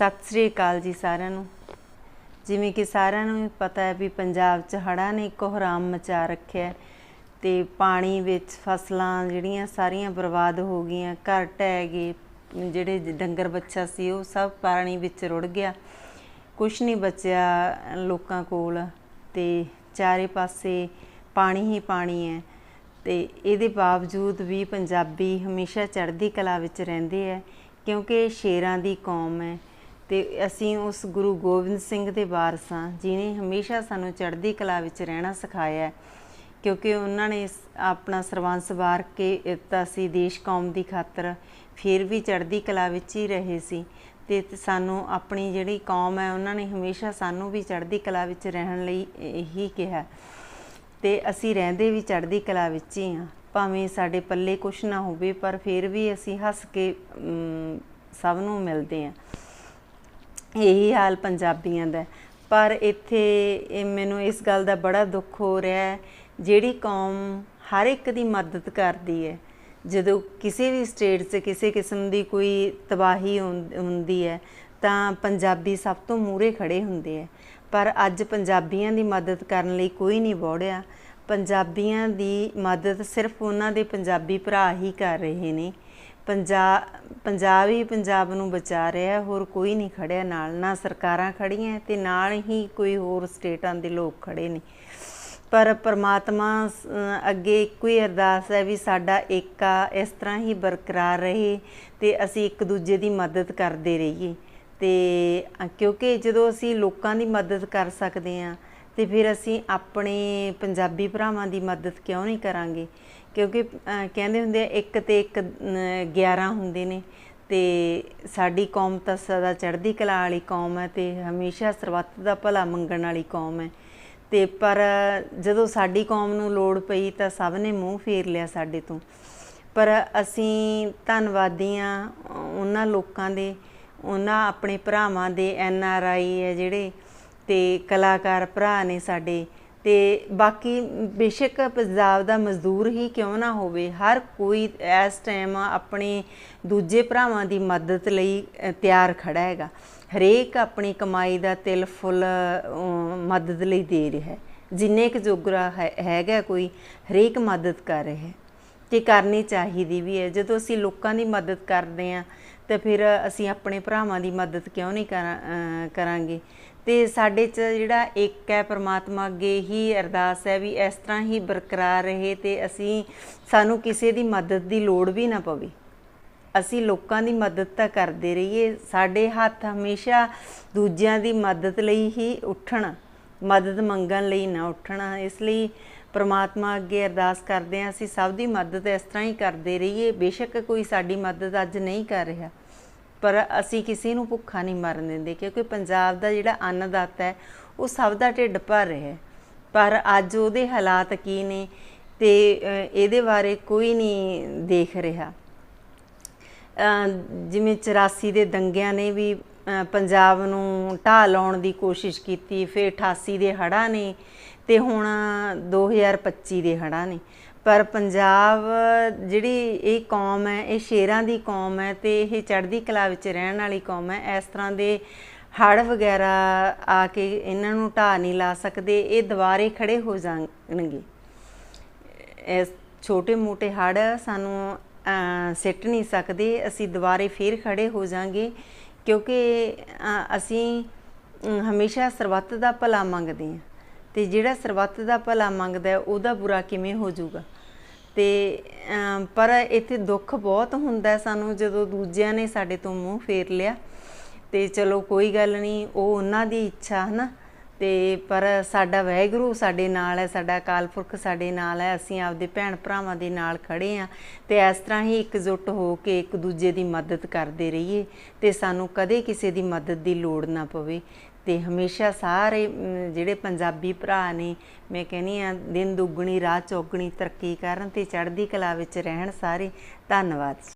ਸਤਿ ਸ੍ਰੀ ਅਕਾਲ ਜੀ ਸਾਰਿਆਂ ਨੂੰ। ਜਿਵੇਂ ਕਿ ਸਾਰਿਆਂ ਨੂੰ ਪਤਾ ਹੈ ਵੀ ਪੰਜਾਬ 'ਚ ਹੜ੍ਹਾਂ ਨੇ ਕੋਹਰਾਮ ਮਚਾ ਰੱਖਿਆ ਹੈ ਤੇ ਪਾਣੀ ਵਿੱਚ ਫਸਲਾਂ ਜਿਹੜੀਆਂ ਸਾਰੀਆਂ ਬਰਬਾਦ ਹੋ ਗਈਆਂ, ਘਰ ਢਹਿ ਗਏ, ਜਿਹੜੇ ਡੰਗਰ ਬੱਚਾ ਸੀ ਉਹ ਸਭ ਪਾਣੀ ਵਿੱਚ ਰੁੜ ਗਿਆ। ਕੁਛ ਨਹੀਂ ਬਚਿਆ ਲੋਕਾਂ ਕੋਲ ਤੇ ਚਾਰੇ ਪਾਸੇ ਪਾਣੀ ਹੀ ਪਾਣੀ ਹੈ ਤੇ ਇਹਦੇ ਬਾਵਜੂਦ ਵੀ ਪੰਜਾਬੀ ਹਮੇਸ਼ਾ ਚੜ੍ਹਦੀ ਕਲਾ ਵਿੱਚ ਰਹਿੰਦੇ ਹੈ ਕਿਉਂਕਿ ਸ਼ੇਰਾਂ ਦੀ ਕੌਮ ਹੈ। ਤੇ ਅਸੀਂ ਉਸ ਗੁਰੂ ਗੋਬਿੰਦ ਸਿੰਘ ਦੇ ਵਾਰਸ ਹਾਂ ਜਿਨੇ ਹਮੇਸ਼ਾ ਸਾਨੂੰ ਚੜ੍ਹਦੀ ਕਲਾ ਵਿੱਚ ਰਹਿਣਾ ਸਿਖਾਇਆ ਕਿਉਂਕਿ ਉਹਨਾਂ ਨੇ ਆਪਣਾ ਸਰਵੰਸ ਵਾਰ ਕੇ ਦਿੱਤਾ ਸੀ ਦੇਸ਼ ਕੌਮ ਦੀ ਖਾਤਰ, ਫਿਰ ਵੀ ਚੜ੍ਹਦੀ ਕਲਾ ਵਿੱਚ ਹੀ ਰਹੇ ਸੀ। ਤੇ ਸਾਨੂੰ ਆਪਣੀ ਜਿਹੜੀ ਕੌਮ ਹੈ, ਉਹਨਾਂ ਨੇ ਹਮੇਸ਼ਾ ਸਾਨੂੰ ਵੀ ਚੜ੍ਹਦੀ ਕਲਾ ਵਿੱਚ ਰਹਿਣ ਲਈ ਇਹੀ ਕਿਹਾ। ਤੇ ਅਸੀਂ ਰਹਿੰਦੇ ਵੀ ਚੜ੍ਹਦੀ ਕਲਾ ਵਿੱਚ ਹੀ ਆ ਭਾਵੇਂ ਸਾਡੇ ਪੱਲੇ ਕੁਛ ਨਾ ਹੋਵੇ, ਪਰ ਫਿਰ ਵੀ ਅਸੀਂ ਹੱਸ ਕੇ ਸਭ ਨੂੰ ਮਿਲਦੇ ਆ ਇਹੀ ਹਾਲ ਪੰਜਾਬੀਆਂ ਦਾ ਪਰ ਇੱਥੇ ਮੈਨੂੰ ਇਸ ਗੱਲ ਦਾ ਬੜਾ ਦੁੱਖ ਹੋ ਰਿਹਾ ਹੈ, ਜਿਹੜੀ ਕੌਮ ਹਰ ਇੱਕ ਦੀ ਮਦਦ ਕਰਦੀ ਹੈ। ਜਦੋਂ ਕਿਸੇ ਵੀ ਸਟੇਟ 'ਚ ਕਿਸੇ ਕਿਸਮ ਦੀ ਕੋਈ ਤਬਾਹੀ ਹੁੰਦ- ਹੁੰਦੀ ਹੈ, ਤਾਂ ਪੰਜਾਬੀ ਸਭ ਤੋਂ ਮੂਹਰੇ ਖੜੇ ਹੁੰਦੇ ਹੈ। ਪਰ ਅੱਜ ਪੰਜਾਬੀਆਂ ਦੀ ਮਦਦ ਕਰਨ ਲਈ ਕੋਈ ਨਹੀਂ ਬੋੜਿਆ ਪੰਜਾਬੀਆਂ ਦੀ ਮਦਦ ਸਿਰਫ ਉਹਨਾਂ ਦੇ ਪੰਜਾਬੀ ਭਰਾ ਹੀ ਕਰ ਰਹੇ ਨੇ। ਪੰਜਾਬ ਪੰਜਾਬ ਹੀ ਪੰਜਾਬ ਨੂੰ ਬਚਾ ਰਿਹਾ, ਹੋਰ ਕੋਈ ਨਹੀਂ ਖੜਿਆ, ਨਾਲ ਨਾ ਸਰਕਾਰਾਂ ਖੜੀਆਂ ਤੇ ਨਾਲ ਹੀ ਕੋਈ ਹੋਰ ਸਟੇਟਾਂ ਦੇ ਲੋਕ ਖੜੇ ਨੇ। ਪਰ ਪ੍ਰਮਾਤਮਾ ਅੱਗੇ ਇੱਕੋ ਹੀ ਅਰਦਾਸ ਹੈ ਵੀ ਸਾਡਾ ਏਕਾ ਇਸ ਤਰ੍ਹਾਂ ਹੀ ਬਰਕਰਾਰ ਰਹੇ ਤੇ ਅਸੀਂ ਇੱਕ ਦੂਜੇ ਦੀ ਮਦਦ ਕਰਦੇ ਰਹੀਏ। ਤੇ ਕਿਉਂਕਿ ਜਦੋਂ ਅਸੀਂ ਲੋਕਾਂ ਦੀ ਮਦਦ ਕਰ ਸਕਦੇ ਹਾਂ, ਤੇ ਫਿਰ ਅਸੀਂ ਆਪਣੇ ਪੰਜਾਬੀ ਭਰਾਵਾਂ ਦੀ ਮਦਦ ਕਿਉਂ ਨਹੀਂ ਕਰਾਂਗੇ? ਕਿਉਂਕਿ ਕਹਿੰਦੇ ਹੁੰਦੇ ਆ ਇੱਕ ਤੇ ਇੱਕ ਅ, 11 ਹੁੰਦੇ ਨੇ ਤੇ ਸਾਡੀ ਕੌਮ ਤਾਂ ਸਦਾ ਚੜ੍ਹਦੀ ਕਲਾ ਵਾਲੀ ਕੌਮ ਹੈ ਤੇ ਹਮੇਸ਼ਾ ਸਰਬੱਤ ਦਾ ਭਲਾ ਮੰਗਣ ਵਾਲੀ ਕੌਮ ਹੈ। ਤੇ ਪਰ ਜਦੋਂ ਸਾਡੀ ਕੌਮ ਨੂੰ ਲੋੜ ਪਈ ਤਾਂ ਸਭ ਨੇ ਮੂੰਹ ਫੇਰ ਲਿਆ ਸਾਡੇ ਤੋਂ। ਪਰ ਅਸੀਂ ਧੰਨਵਾਦੀ ਹਾਂ ਉਹਨਾਂ ਲੋਕਾਂ ਦੇ ਉਹਨਾਂ ਆਪਣੇ ਭਰਾਵਾਂ ਦੇ ਐਨ ਆਰ ਆਈ ਹੈ ਜਿਹੜੇ ਤੇ ਕਲਾਕਾਰ ਭਰਾ ਨੇ ਸਾਡੇ ਤੇ ਬਾਕੀ ਬੇਸ਼ੱਕ ਪੰਜਾਬ ਦਾ ਮਜ਼ਦੂਰ ਹੀ ਕਿਉਂ ਨਾ ਹੋਵੇ, ਹਰ ਕੋਈ ਇਸ ਟਾਈਮ ਆਪਣੇ ਦੂਜੇ ਭਰਾਵਾਂ ਦੀ ਮਦਦ ਲਈ ਤਿਆਰ ਖੜਾ ਹੈਗਾ। ਹਰੇਕ ਆਪਣੀ ਕਮਾਈ ਦਾ ਤਿਲ, ਫੁੱਲ ਮਦਦ ਲਈ ਦੇ ਰਿਹਾ ਹੈ। ਜਿੰਨੇ ਕੁ ਜੋਗਰਾ ਹੈ- ਹੈਗਾ ਕੋਈ, ਹਰੇਕ ਮਦਦ ਕਰ ਰਿਹਾ ਹੈ। ਤੇ ਕਰਨੀ ਚਾਹੀਦੀ ਵੀ ਹੈ। ਜਦੋਂ ਅਸੀਂ ਲੋਕਾਂ ਦੀ ਮਦਦ ਕਰਦੇ ਹਾਂ, ਤਾਂ ਫਿਰ ਅਸੀਂ ਆਪਣੇ ਭਰਾਵਾਂ ਦੀ ਮਦਦ ਕਿਉਂ ਨਹੀਂ ਕਰਾਂ- ਕਰਾਂਗੇ? ਤੇ ਸਾਡੇ 'ਚ ਜਿਹੜਾ ਇੱਕ ਹੈ ਪ੍ਰਮਾਤਮਾ ਅੱਗੇ ਹੀ ਅਰਦਾਸ ਹੈ ਵੀ ਇਸ ਤਰ੍ਹਾਂ ਹੀ ਬਰਕਰਾਰ ਰਹੇ ਤੇ ਅਸੀਂ ਸਾਨੂੰ ਕਿਸੇ ਦੀ ਮਦਦ ਦੀ ਲੋੜ ਵੀ ਨਾ ਪਵੇ। ਅਸੀਂ ਲੋਕਾਂ ਦੀ ਮਦਦ ਤਾਂ ਕਰਦੇ ਰਹੀਏ। ਸਾਡੇ ਹੱਥ ਹਮੇਸ਼ਾ ਦੂਜਿਆਂ ਦੀ ਮਦਦ ਲਈ ਹੀ ਉੱਠਣ, ਮਦਦ ਮੰਗਣ ਲਈ ਨਾ ਉੱਠਣਾ। ਇਸ ਲਈ ਪ੍ਰਮਾਤਮਾ ਅੱਗੇ ਅਰਦਾਸ ਕਰਦੇ ਹਾਂ, ਅਸੀਂ ਸਭ ਦੀ ਮਦਦ ਇਸ ਤਰ੍ਹਾਂ ਹੀ ਕਰਦੇ ਰਹੀਏ। ਬੇਸ਼ੱਕ ਕੋਈ ਸਾਡੀ ਮਦਦ ਅੱਜ ਨਹੀਂ ਕਰ ਰਿਹਾ। ਪਰ ਅਸੀਂ ਕਿਸੇ ਨੂੰ ਭੁੱਖਾ ਨਹੀਂ ਮਰਨ ਦਿੰਦੇ, ਕਿਉਂਕਿ ਪੰਜਾਬ ਦਾ ਜਿਹੜਾ ਅੰਨਦਾਤਾ ਹੈ, ਉਹ ਸਭ ਦਾ ਢਿੱਡ ਭਰ ਰਿਹਾ ਹੈ। ਪਰ ਅੱਜ ਉਹਦੇ ਹਾਲਾਤ ਕੀ ਨੇ ਤੇ ਇਹਦੇ ਬਾਰੇ ਕੋਈ ਨਹੀਂ ਦੇਖ ਰਿਹਾ। ਜਿਵੇਂ 84 ਦੇ ਦੰਗਿਆਂ ਨੇ ਵੀ ਪੰਜਾਬ ਨੂੰ ਢਾਹ ਲਾਉਣ ਦੀ ਕੋਸ਼ਿਸ਼ ਕੀਤੀ, ਫਿਰ 88 ਦੇ ਹੜ੍ਹਾਂ ਨੇ ਤੇ ਹੁਣ 2025 ਦੇ ਹੜ੍ਹਾਂ ਨੇ। ਪਰ ਪੰਜਾਬ ਜਿਹੜੀ ਇਹ ਕੌਮ ਹੈ, ਇਹ ਸ਼ੇਰਾਂ ਦੀ ਕੌਮ ਹੈ ਤੇ ਇਹ ਚੜ੍ਹਦੀ ਕਲਾ ਵਿੱਚ ਰਹਿਣ ਵਾਲੀ ਕੌਮ ਹੈ, ਇਸ ਤਰ੍ਹਾਂ ਦੇ ਹੜ੍ਹ ਵਗੈਰਾ ਆ ਕੇ ਇਹਨਾਂ ਨੂੰ ਢਾਹ ਨਹੀਂ ਲਾ ਸਕਦੇ, ਇਹ ਦੁਬਾਰੇ ਖੜੇ ਹੋ ਜਾਣਗੇ। ਇਸ ਛੋਟੇ ਮੋਟੇ ਹੜ ਸਾਨੂੰ ਸਿੱਟ ਨਹੀਂ ਸਕਦੇ, ਅਸੀਂ ਦੁਬਾਰੇ ਫੇਰ ਖੜੇ ਹੋ ਜਾਾਂਗੇ ਕਿਉਂਕਿ ਅਸੀਂ ਹਮੇਸ਼ਾ ਸਰਬੱਤ ਦਾ ਭਲਾ ਮੰਗਦੇ ਹਾਂ। ਤੇ ਜਿਹੜਾ ਸਰਬੱਤ ਦਾ ਭਲਾ ਮੰਗਦਾ ਉਹਦਾ ਬੁਰਾ ਕਿਵੇਂ ਹੋ ਜਾਊਗਾ? ਤੇ ਪਰ ਇੱਥੇ ਦੁੱਖ ਬਹੁਤ ਹੁੰਦਾ ਸਾਨੂੰ, ਜਦੋਂ ਦੂਜਿਆਂ ਨੇ ਸਾਡੇ ਤੋਂ ਮੂੰਹ ਫੇਰ ਲਿਆ। ਤੇ ਚਲੋ ਕੋਈ ਗੱਲ ਨਹੀਂ, ਉਹ ਉਹਨਾਂ ਦੀ ਇੱਛਾ ਹੈ ਨਾ ਤੇ ਪਰ ਸਾਡਾ ਵਾਹਿਗੁਰੂ ਸਾਡੇ ਨਾਲ ਹੈ, ਸਾਡਾ ਅਕਾਲ ਪੁਰਖ ਸਾਡੇ ਨਾਲ ਹੈ, ਅਸੀਂ ਆਪਦੇ ਭੈਣ ਭਰਾਵਾਂ ਦੇ ਨਾਲ ਖੜੇ ਆ ਤੇ ਇਸ ਤਰ੍ਹਾਂ ਹੀ ਇਕਜੁੱਟ ਹੋ ਕੇ ਇੱਕ ਦੂਜੇ ਦੀ ਮਦਦ ਕਰਦੇ ਰਹੀਏ ਤੇ ਸਾਨੂੰ ਕਦੇ ਕਿਸੇ ਦੀ ਮਦਦ ਦੀ ਲੋੜ ਨਾ ਪਵੇ। ਤੇ ਹਮੇਸ਼ਾ ਸਾਰੇ ਜਿਹੜੇ ਪੰਜਾਬੀ ਭਰਾ ਨੇ, ਮੈਂ ਕਹਿੰਨੀ ਆ ਦਿਨ ਦੁੱਗਣੀ, ਰਾਤ ਚੌਗਣੀ ਤਰੱਕੀ ਕਰਨ ਤੇ ਚੜ੍ਹਦੀ ਕਲਾ ਵਿੱਚ ਰਹਿਣ ਸਾਰੇ, ਧੰਨਵਾਦ।